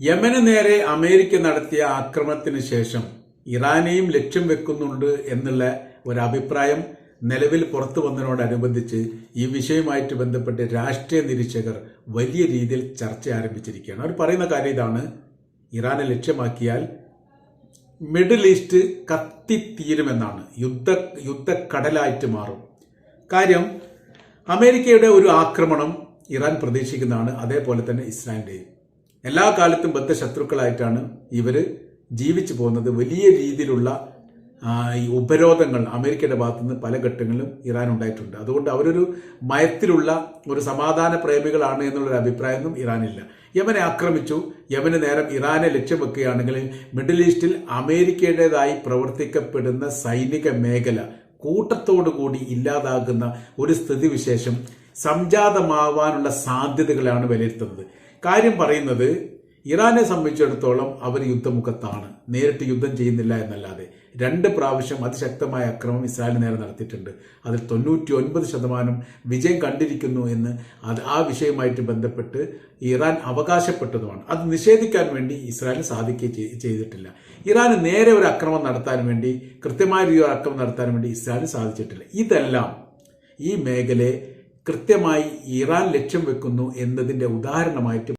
യമന് നേരെ അമേരിക്ക നടത്തിയ ആക്രമണത്തിന് ശേഷം ഇറാനെയും ലക്ഷ്യം വെക്കുന്നുണ്ട് എന്നുള്ള ഒരു അഭിപ്രായം നിലവിൽ പുറത്തു വന്നതിനോടനുബന്ധിച്ച് ഈ വിഷയവുമായിട്ട് ബന്ധപ്പെട്ട് രാഷ്ട്രീയ നിരീക്ഷകർ വലിയ രീതിയിൽ ചർച്ച ആരംഭിച്ചിരിക്കുകയാണ്. അവർ പറയുന്ന കാര്യം ഇതാണ്. ഇറാനെ ലക്ഷ്യമാക്കിയാൽ മിഡിൽ ഈസ്റ്റ് കത്തിത്തീരുമെന്നാണ്. യുദ്ധ യുദ്ധക്കടലായിട്ട് മാറും. കാര്യം അമേരിക്കയുടെ ഒരു ആക്രമണം ഇറാൻ പ്രതീക്ഷിക്കുന്നതാണ്. അതേപോലെ തന്നെ ഇസ്രായേലിന്റെയും എല്ലാ കാലത്തും ബദ്ധശത്രുക്കളായിട്ടാണ് ഇവർ ജീവിച്ചു പോകുന്നത്. വലിയ രീതിയിലുള്ള ഈ ഉപരോധങ്ങൾ അമേരിക്കയുടെ ഭാഗത്തുനിന്ന് പല ഘട്ടങ്ങളിലും ഇറാൻ ഉണ്ടായിട്ടുണ്ട്. അതുകൊണ്ട് അവരൊരു മയത്തിലുള്ള ഒരു സമാധാന പ്രേമികളാണ് എന്നുള്ളൊരു അഭിപ്രായമൊന്നും ഇറാനില്ല. യമനെ ആക്രമിച്ചു. യമന് നേരം ഇറാനെ ലക്ഷ്യം വെക്കുകയാണെങ്കിൽ മിഡിൽ ഈസ്റ്റിൽ അമേരിക്കയുടേതായി പ്രവർത്തിക്കപ്പെടുന്ന സൈനിക മേഖല കൂട്ടത്തോടുകൂടി ഇല്ലാതാകുന്ന ഒരു സ്ഥിതിവിശേഷം സംജാതമാവാനുള്ള സാധ്യതകളാണ് വിലയിരുത്തുന്നത്. കാര്യം പറയുന്നത് ഇറാനെ സംബന്ധിച്ചിടത്തോളം അവർ യുദ്ധമുഖത്താണ്. നേരിട്ട് യുദ്ധം ചെയ്യുന്നില്ല എന്നല്ലാതെ രണ്ട് പ്രാവശ്യം അതിശക്തമായ അക്രമം ഇസ്രായേൽ നേരെ നടത്തിയിട്ടുണ്ട്. അതിൽ തൊണ്ണൂറ്റി ഒൻപത് ശതമാനം വിജയം കണ്ടിരിക്കുന്നു എന്ന് അത് ആ വിഷയവുമായിട്ട് ബന്ധപ്പെട്ട് ഇറാൻ അവകാശപ്പെട്ടതുമാണ്. അത് നിഷേധിക്കാൻ വേണ്ടി ഇസ്രായേലിന് സാധിക്കുകയും ചെയ്തിട്ടില്ല. ഇറാന് നേരെ ഒരു അക്രമം നടത്താൻ വേണ്ടി കൃത്യമായ ഒരു അക്രമം നടത്താൻ വേണ്ടി ഇസ്രായേലിന് സാധിച്ചിട്ടില്ല. ഇതെല്ലാം ഈ മേഖലയെ കൃത്യമായി ഇറാൻ ലക്ഷ്യം വെക്കുന്നു എന്നതിന്റെ ഉദാഹരണമായിട്ട്